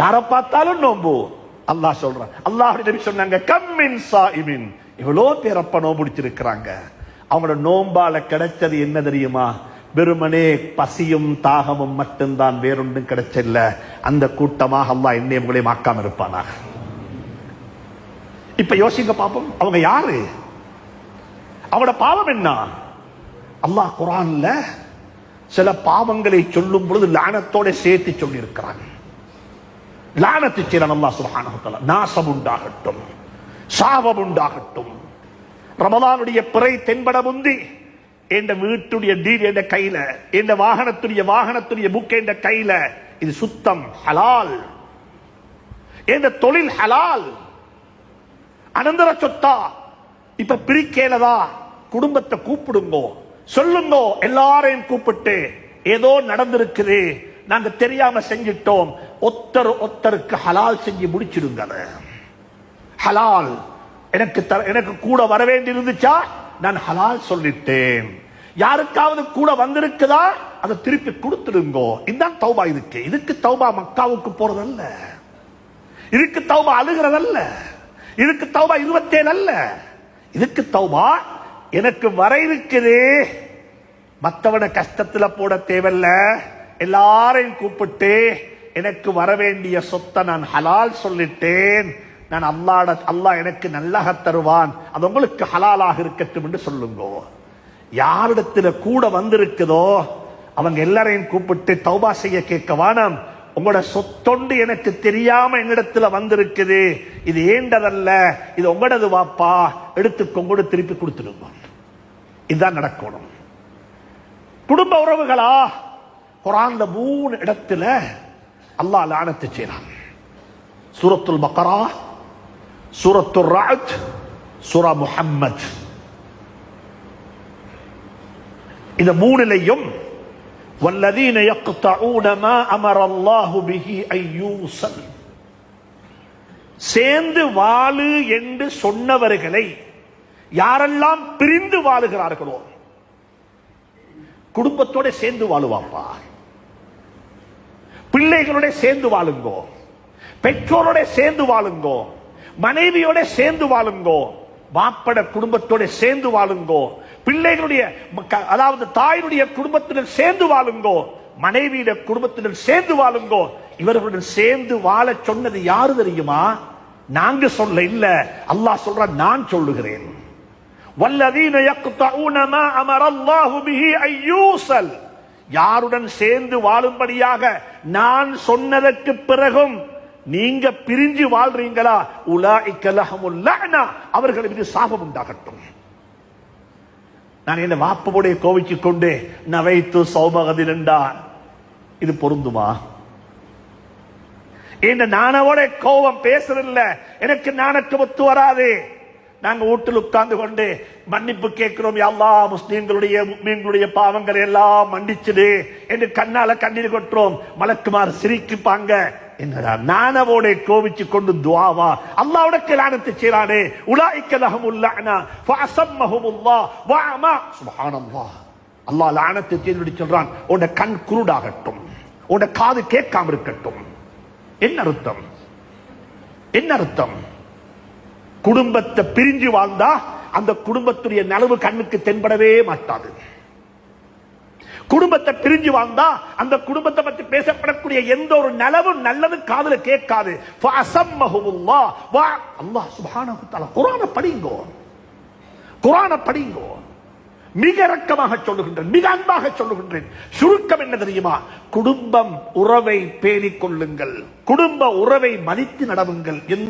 யாரை பார்த்தாலும் நோம்பு அல்லாஹ் சொல்றான். அல்லாஹ் நபி சொன்னாங்க கம்மின் சாயிமின். இவ்வளோ பேர் அப்ப நோம்பு அவங்களோட நோம்பால கிடைச்சது என்ன தெரியுமா? வெறுமனே பசியும் தாகமும் மட்டும்தான் வேறொன்றும் கிடைச்சல்ல. அந்த கூட்டமாக அல்லாஹ் என்னை உங்களையும் ஆக்காம இருப்பானா இப்ப யோசிங்க பாப்போம் அவங்க யாரு? அவங்களோட பாவம் என்ன? அல்லாஹ் குரான்ல சில பாவங்களை சொல்லும் பொழுது லானத்தோட சேர்த்து சொல்லியிருக்கிறான் லானத்து செய்யலாம் அல்லா சுப்ஹானஹு நாசம் உண்டாகட்டும் சாபம் உண்டாகட்டும் ரமலானுடைய பிறை தென்பட முந்தி என்ற வீட்டுடைய டீல் என்ற கையில என்ற வாகனத்துடைய வாகனத்துடைய புக் என்ற கையில இது சுத்தம் ஹலால். என்ற தொழில் ஹலால். அனந்தர சொத்தா இப்ப பிரிக்கேலதா குடும்பத்தை கூப்பிடுங்கோ சொல்லுங்கோ எல்லாரையும் கூப்பிட்டு ஏதோ நடந்திருக்குது நாங்க தெரியாம செஞ்சிட்டோம் ஒத்தர் ஒத்தருக்கு ஹலால் செஞ்சு முடிச்சிடுங்க அதை. ஹலால் எனக்கு தர- எனக்கு கூட வர வேண்டி இருந்துச்சா நான் ஹலால் சொல்லிட்டேன். யாருக்காவது கூட வந்திருக்குதா? அதை திருப்பி கொடுத்துடுங்கோ. இதுதான் தௌபா இதுக்கு. இதுக்கு தௌபா மக்காவுக்கு போறதல்ல. இதுக்கு தௌபா அழுகிறதல்ல. இதுக்கு தௌபா இருபத்தேழு அல்ல இதுக்கு தௌபா எனக்கு வர இருக்குது மற்றவனை கஷ்டத்துல போட தேவையில்ல. எல்லாரையும் கூப்பிட்டு எனக்கு வரவேண்டிய சொத்தை நான் ஹலால் சொல்லிட்டேன். நான் அல்லாட அல்லாஹ் எனக்கு நல்லாக தருவான். அது உங்களுக்கு ஹலாலாக இருக்கட்டும் என்று சொல்லுங்க. யாரிடத்துல கூட வந்திருக்குதோ அவங்க எல்லாரையும் கூப்பிட்டு தௌபா செய்ய கேட்க வானம். உங்களோட சொத்தொண்டு எனக்கு தெரியாம என்னிடத்துல வந்திருக்குது. இது ஏண்டதல்ல? இது உங்களோடது வாப்பா? எடுத்து கொங்கோடு திருப்பி கொடுத்துருங்க இதுதான் நடக்கணும். குடும்ப உறவுகளா? குரான்ல மூணு இடத்துல அல்லாஹ் லானத்து செய்யறான் சூரத்துல் பக்கரா சூரத்துல் ராஜ் சூரா முஹம்மத் இந்த மூணிலையும் والذين يقطعون ما امر الله به ان يوصل சேர்ந்து வாழு என்று சொன்னவர்களை யாரெல்லாம் பிரிந்து வாழுகிறார்களோ குடும்பத்தோட சேர்ந்து வாழுவாப்பா பிள்ளைகளோட சேர்ந்து வாழுங்கோ. பெற்றோரோட சேர்ந்து வாழுங்கோ. மனைவியோட சேர்ந்து வாழுங்கோ. மாப்பட குடும்பத்தோட சேர்ந்து வாழுங்கோ. பிள்ளைகளுடைய மக்க- அதாவது தாயினுடைய குடும்பத்தினர் சேர்ந்து வாழுங்கோ. மனைவியிட குடும்பத்தினர் சேர்ந்து வாழுங்கோ. இவர்களுடன் சேர்ந்து வாழ சொன்னது யாரு தெரியுமா? நாங்க சொல்ல இல்ல. அல்லாஹ் சொல்ற நான் சொல்லுகிறேன். வல்லதீன யக்தஊன மா அமர அல்லாஹு பிஹி அன் யாருடன் சேர்ந்து வாழும்படியாக நான் சொன்னதற்கு பிறகும் நீங்க பிரிஞ்சு வாழ்றீங்களா? உலா லஹமுல் அவர்கள் மீது சாபம் உண்டாகட்டும். நான் என்ன வாப்பவுடைய கோவிச்சு கொண்டு நவைத்து சௌபகதில் என்றார் இது பொருந்துமா? இந்த நானவோட கோபம் பேசுறதில்ல எனக்கு நாணக்கு ஒத்து வராது. நாங்க வீட்டில் உட்கார்ந்து கொண்டு மன்னிப்பு கேட்கிறோம். எல்லா முஸ்லீம்களுடைய முஸ்லீம்களுடைய பாவங்களை எல்லாம் மன்னிச்சுடு என்று கண்ணால கண்ணீர் கொட்டுறோம். மலக்குமார் சிரிக்குப்பாங்க. என்னடா நானவோட கோவிச்சு கொண்டு துவாவா? அல்லாவோட கிளானத்தை செய்யறானே உலாய்க்க லஹமுல்லானா ஃபஅஸம்மஹுமுல்லா வஅமா. சுப்ஹானல்லாஹ். அல்லாஹ் லானத்தை செய்து சொல்றான் உன்னை கண் குருடாகட்டும். உன்னை காது கேட்காம இருக்கட்டும். என்ன அர்த்தம்? என்ன அர்த்தம்? குடும்பத்தை பிரிஞ்சு வாழ்ந்தா அந்த குடும்பத்துடைய நலவு கண்ணுக்கு தென்படவே மாட்டாது. குடும்பத்தை பிரிஞ்சு வாழ்ந்தா அந்த குடும்பத்தை பற்றி பேசப்படக்கூடிய எந்த ஒரு நலவும் நல்லது காதல கேட்காது. அல்லாஹ் படிங்கோ. குரான படிங்கோ. மிக இரக்கமாக சொல்லுகின்றேன். மிக அன்பாக சொல்லுகின்றேன். சுருக்கம் என்ன தெரியுமா? குடும்பம் உறவை பேணிக் கொள்ளுங்கள் குடும்ப உறவை மதித்து நடவுங்கள்.